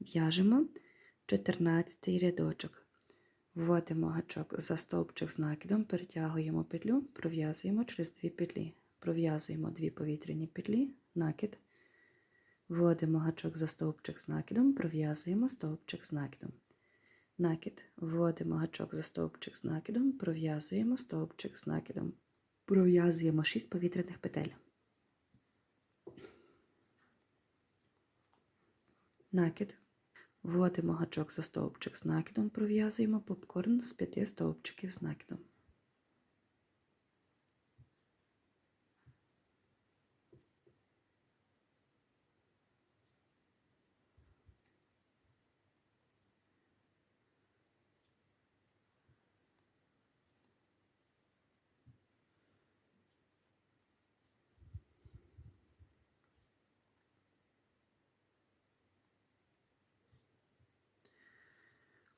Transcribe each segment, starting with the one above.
В'яжемо 14 рядочок. Вводимо гачок за стовпчик з накидом, перетягуємо петлю, пров'язуємо через дві петлі. Пров'язуємо дві повітряні петлі, накид. Вводимо гачок за стовпчик з накидом, пров'язуємо стовпчик з накидом. Накид. Вводимо гачок за стовпчик з накидом, пров'язуємо стовпчик з накидом. Пров'язуємо 6 повітряних петель. Накид. Вводимо гачок за стовпчик з накидом, пров'язуємо попкорн з п'яти стовпчиків з накидом.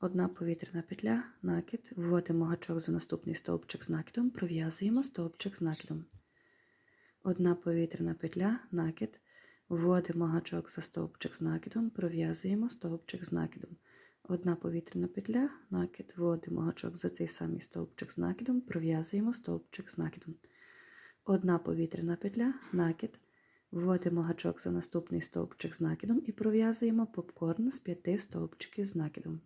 Одна повітряна петля, накид, вводимо гачок за наступний стовпчик з накидом, пров'язуємо стовпчик з накидом. Одна повітряна петля, накид, вводимо гачок за стовпчик з накидом, пров'язуємо стовпчик з накидом. Одна повітряна петля, накид, вводимо гачок за цей самий стовпчик з накидом, пров'язуємо стовпчик з накидом. Одна повітряна петля, накид, вводимо гачок за наступний стовпчик з накидом і пров'язуємо попкорн з п'яти стовпчиків з накидом.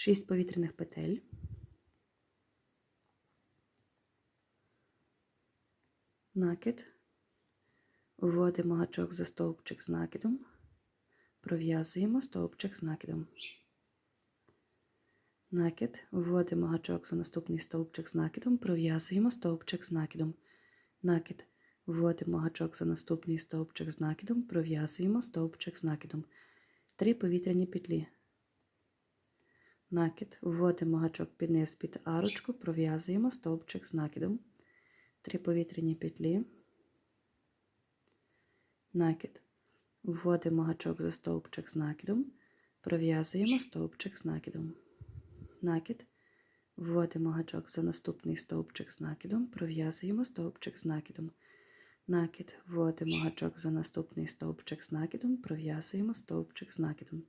Шість повітряних петель. Накид. Вводимо гачок за стовпчик з накидом. Пров'язуємо стовпчик з накидом. Накид. Вводимо гачок за наступний стовпчик з накидом. Пров'язуємо стовпчик з накидом. Накид. Вводимо гачок за наступний стовпчик з накидом. Пров'язуємо стовпчик з накидом. Три повітряні петлі. Накид. Вводимо гачок під низ під арочку, пров'язуємо стовпчик з накидом. Три повітряні петлі. Накид. Вводимо гачок за стовпчик з накидом, пров'язуємо стовпчик з накидом. Накид. Вводимо гачок за наступний стовпчик з накидом, пров'язуємо стовпчик з накидом. Накид. Вводимо гачок за наступний стовпчик з накидом, пров'язуємо стовпчик з накидом.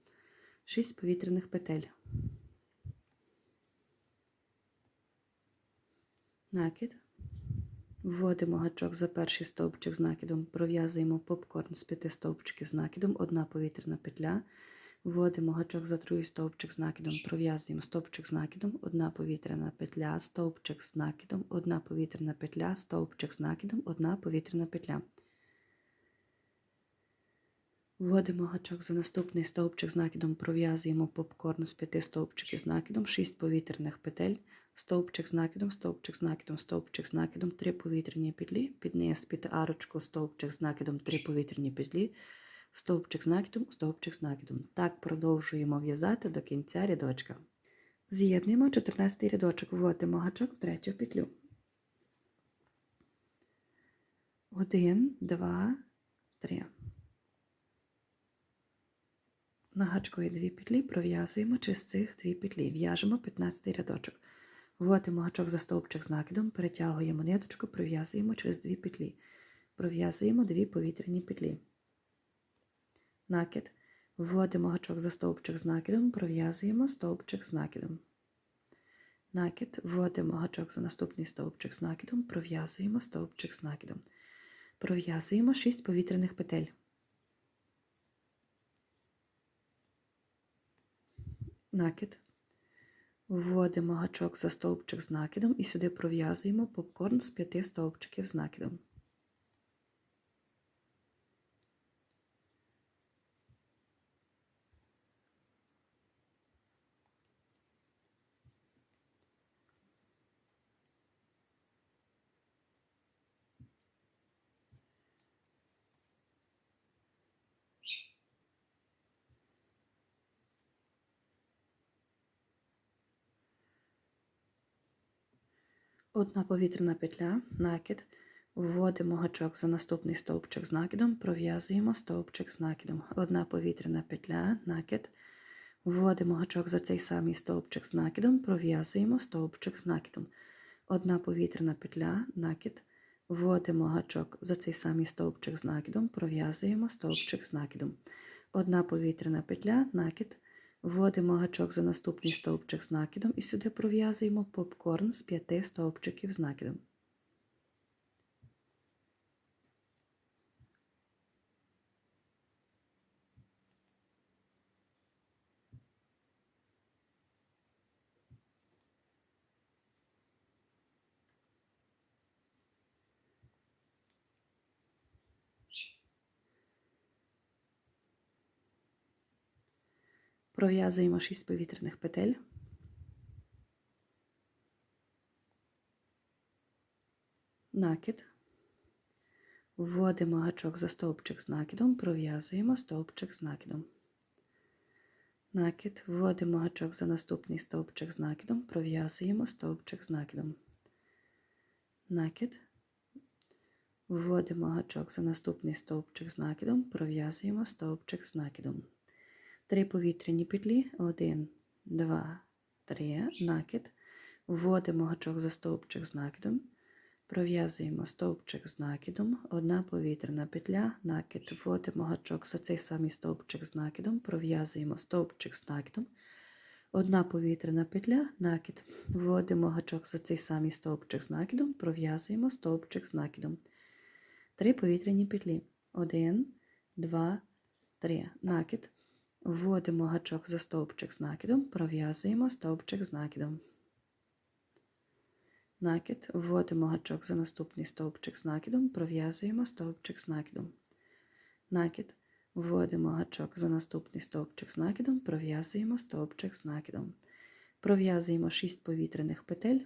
Шість повітряних петель. Накид. Вводимо гачок за перший стовпчик з накидом, пров'язуємо попкорн з п'яти стовпчиків з накидом, одна повітряна петля. Вводимо гачок за другий стовпчик з накидом, пров'язуємо стовпчик з накидом, одна повітряна петля, стовпчик з накидом, одна повітряна петля, стовпчик з накидом, одна повітряна петля. Вводимо гачок за наступний стовпчик з накидом, пров'язуємо попкорн з п'яти стовпчиків з накидом, 6 повітряних петель, стовпчик з накидом, стовпчик з накидом, стовпчик з накидом, 3 повітряні петлі, під низ під арочку, стовпчик з накидом, 3 повітряні петлі, стовпчик з накидом, стовпчик з накидом. Так продовжуємо в'язати до кінця рядочка. З'єднуємо 14 рядочок, вводимо гачок в третю петлю. 1, 2, 3. На гачкові дві петлі пров'язуємо через цих дві петлі. В'яжемо 15 рядочок. Вводимо гачок за стовпчик з накидом, перетягуємо ниточку, пров'язуємо через дві петлі. Пров'язуємо дві повітряні петлі. Накид. Вводимо гачок за стовпчик з накидом, пров'язуємо стовпчик з накидом. Накид. Вводимо гачок за наступний стовпчик з накидом, пров'язуємо стовпчик з накидом. Пров'язуємо 6 повітряних петель. накид. Вводимо гачок за стовпчик з накидом і сюди пров'язуємо попкорн з п'яти стовпчиків з накидом. Одна повітряна петля, накид, вводимо гачок за наступний стовпчик з накидом, пров'язуємо стовпчик з накидом. Одна повітряна петля, накид, вводимо гачок за цей самий стовпчик з накидом, пров'язуємо стовпчик з накидом. Одна повітряна петля, накид, вводимо гачок за цей самий стовпчик з накидом, пров'язуємо стовпчик з накидом. Одна повітряна петля, накид вводимо гачок за наступний стовпчик з накидом і сюди пров'язуємо попкорн з п'яти стовпчиків з накидом. Пров'язуємо 6 повітряних петель. Накид. Вводимо гачок за стовпчик з накидом, пров'язуємо стовпчик з накидом. Накид. Вводимо гачок за наступний стовпчик з накидом, пров'язуємо стовпчик з накидом. Накид. Вводимо гачок за наступний стовпчик з накидом, пров'язуємо стовпчик з накидом. Три повітряні петлі, один, два, три, накид. Вводимо гачок за стовпчик з накидом, пров'язуємо стовпчик з накидом, одна повітряна петля, накид, вводимо гачок за цей самий стовпчик з накидом, пров'язуємо стовпчик з накидом, одна повітряна петля, накид, вводимо гачок за цей самий стовпчик з накидом, пров'язуємо стовпчик з накидом. Три повітряні петлі. Один, два, три. Накид. Вводимо гачок за стовпчик з накидом, пров'язуємо стовпчик з накидом. Накид, вводимо гачок за наступний стовпчик з накидом, пров'язуємо стовпчик з накидом. Накид, вводимо гачок за наступний стовпчик з накидом, пров'язуємо стовпчик з накидом. Пров'язуємо 6 повітряних петель.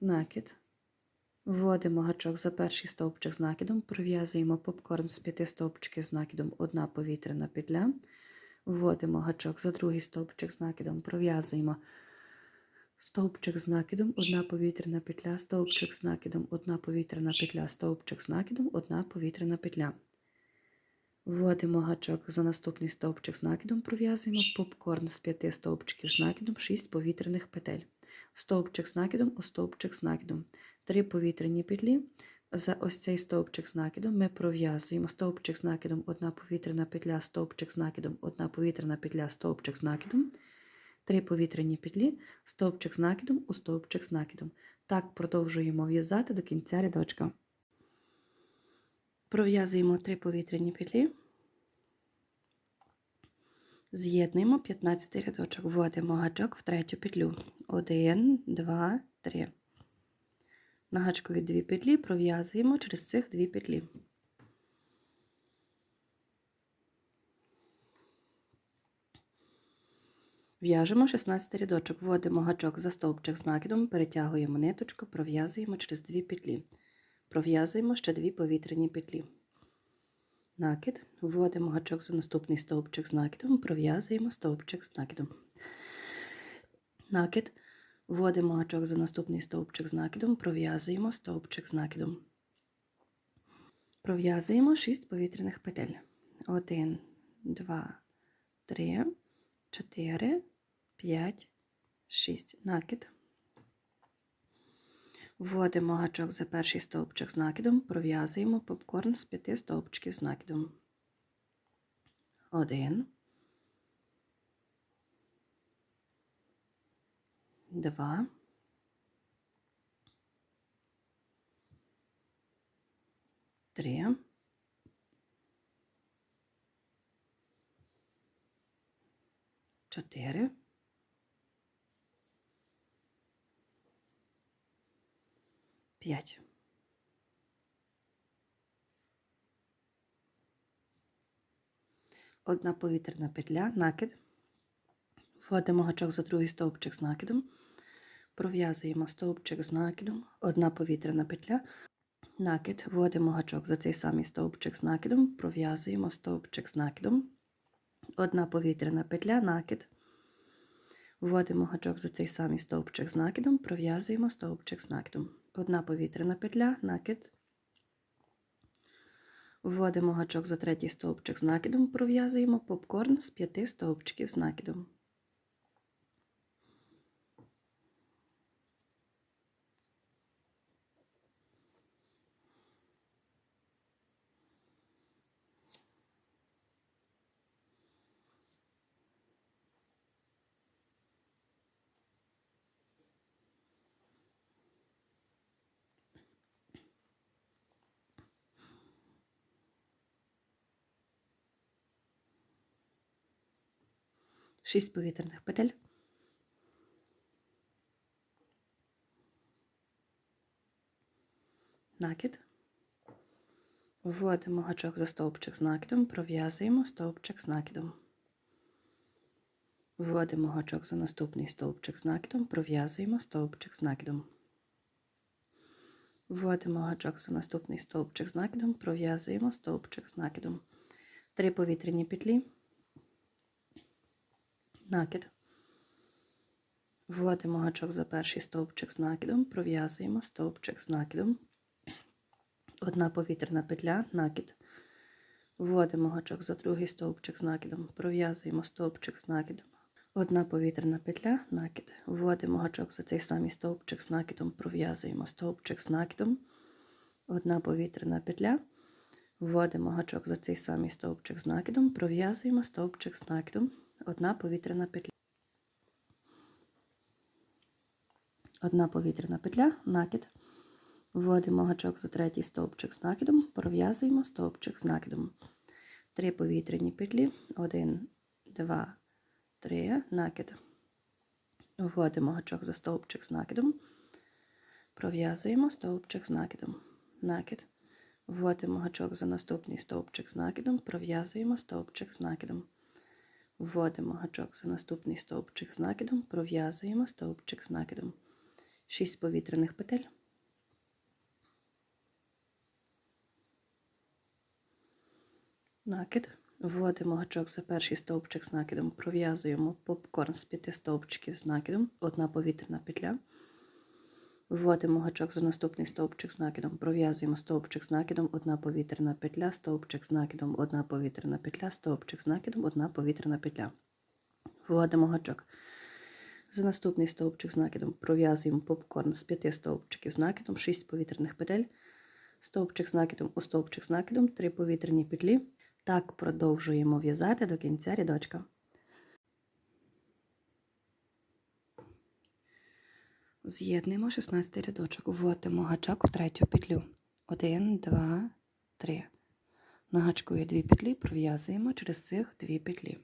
Накид. Вводимо гачок за перший стовпчик з накидом, пров'язуємо попкорн з п'яти стовпчиків з накидом, одна повітряна петля. Вводимо гачок за другий стовпчик з накидом, пров'язуємо стовпчик з накидом, одна повітряна петля, стовпчик з накидом, одна повітряна петля, стовпчик з накидом, одна повітряна петля. Вводимо гачок за наступний стовпчик з накидом, пров'язуємо попкорн з п'яти стовпчиків з накидом, 6 повітряних петель. Стовпчик з накидом у стовпчик з накидом. Три повітряні петлі. За ось цей стовпчик з накидом ми пров'язуємо стовпчик з накидом, одна повітряна петля, стовпчик з накидом, одна повітряна петля, стовпчик з накидом. Три повітряні петлі, стовпчик з накидом у стовпчик з накидом. Так продовжуємо в'язати до кінця рядочка. Пров'язуємо три повітряні петлі. З'єднуємо 15 рядочок, вводимо гачок в третю петлю. 1, 2, 3. На гачкові дві петлі пров'язуємо через цих дві петлі. В'яжемо 16 рядочок, вводимо гачок за стовпчик з накидом, перетягуємо ниточку, пров'язуємо через дві петлі. Пров'язуємо ще дві повітряні петлі. Накид, вводимо гачок за наступний стовпчик з накидом, пров'язуємо стовпчик з накидом. Накид, вводимо гачок за наступний стовпчик з накидом, пров'язуємо стовпчик з накидом. Пров'язуємо 6 повітряних петель. 1, 2, 3, 4, 5, 6. Накид. Вводимо гачок за перший стовпчик з накидом, пров'язуємо попкорн з п'яти стовпчиків з накидом. Один. Два. Три. Чотири. П'ять. Одна повітряна петля, накид. Вводимо гачок за другий стовпчик з накидом. Пров'язуємо стовпчик з накидом, одна повітряна петля, накид, вводимо гачок за цей самий стовпчик з накидом, пров'язуємо стовпчик з накидом, одна повітряна петля, накид. Вводимо гачок за цей самий стовпчик з накидом, пров'язуємо стовпчик з накидом. Одна повітряна петля, накид. Вводимо гачок за третій стовпчик з накидом, пров'язуємо попкорн з п'яти стовпчиків з накидом. Шість повітряних петель. Накид. Вводимо гачок за стовпчик з накидом, пров'язуємо стовпчик з накидом. Вводимо гачок за наступний стовпчик з накидом, пров'язуємо стовпчик з накидом. Вводимо гачок за наступний стовпчик з накидом, пров'язуємо стовпчик з накидом. Три повітряні петлі. Накид. Вводимо гачок за перший стовпчик з накидом, пров'язуємо стовпчик з накидом. Одна повітряна петля, накид. Вводимо гачок за другий стовпчик з накидом, пров'язуємо стовпчик з накидом. Одна повітряна петля, накид. Вводимо гачок за цей самий стовпчик з накидом, пров'язуємо стовпчик з накидом. Одна повітряна петля. Вводимо гачок за цей самий стовпчик з накидом, пров'язуємо стовпчик з накидом. Одна повітряна петля. Одна повітряна петля, накид. Вводимо гачок за третій стовпчик з накидом, пров'язуємо стовпчик з накидом. Три повітряні петлі. Один, два, три, накид. Вводимо гачок за стовпчик з накидом. Пров'язуємо стовпчик з накидом. Накид. Вводимо гачок за наступний стовпчик з накидом, пров'язуємо стовпчик з накидом. Вводимо гачок за наступний стовпчик з накидом, пров'язуємо стовпчик з накидом. 6 повітряних петель. Накид. Вводимо гачок за перший стовпчик з накидом, пров'язуємо попкорн з п'яти стовпчиків з накидом, одна повітряна петля. Вводимо гачок за наступний стовпчик з накидом, пров'язуємо стовпчик з накидом, одна повітряна петля, стовпчик з накидом, одна повітряна петля, стовпчик з накидом, одна повітряна петля. Вводимо гачок. За наступний стовпчик з накидом пров'язуємо попкорн з п'яти стовпчиків з накидом, 6 повітряних петель, стовпчик з накидом у стовпчик з накидом, 3 повітряні петлі. Так продовжуємо в'язати до кінця рядочка. З'єднуємо 16 рядочок. Вводимо гачок в третю петлю. 1, 2, 3. Нагачкою дві петлі, пров'язуємо через цих дві петлі.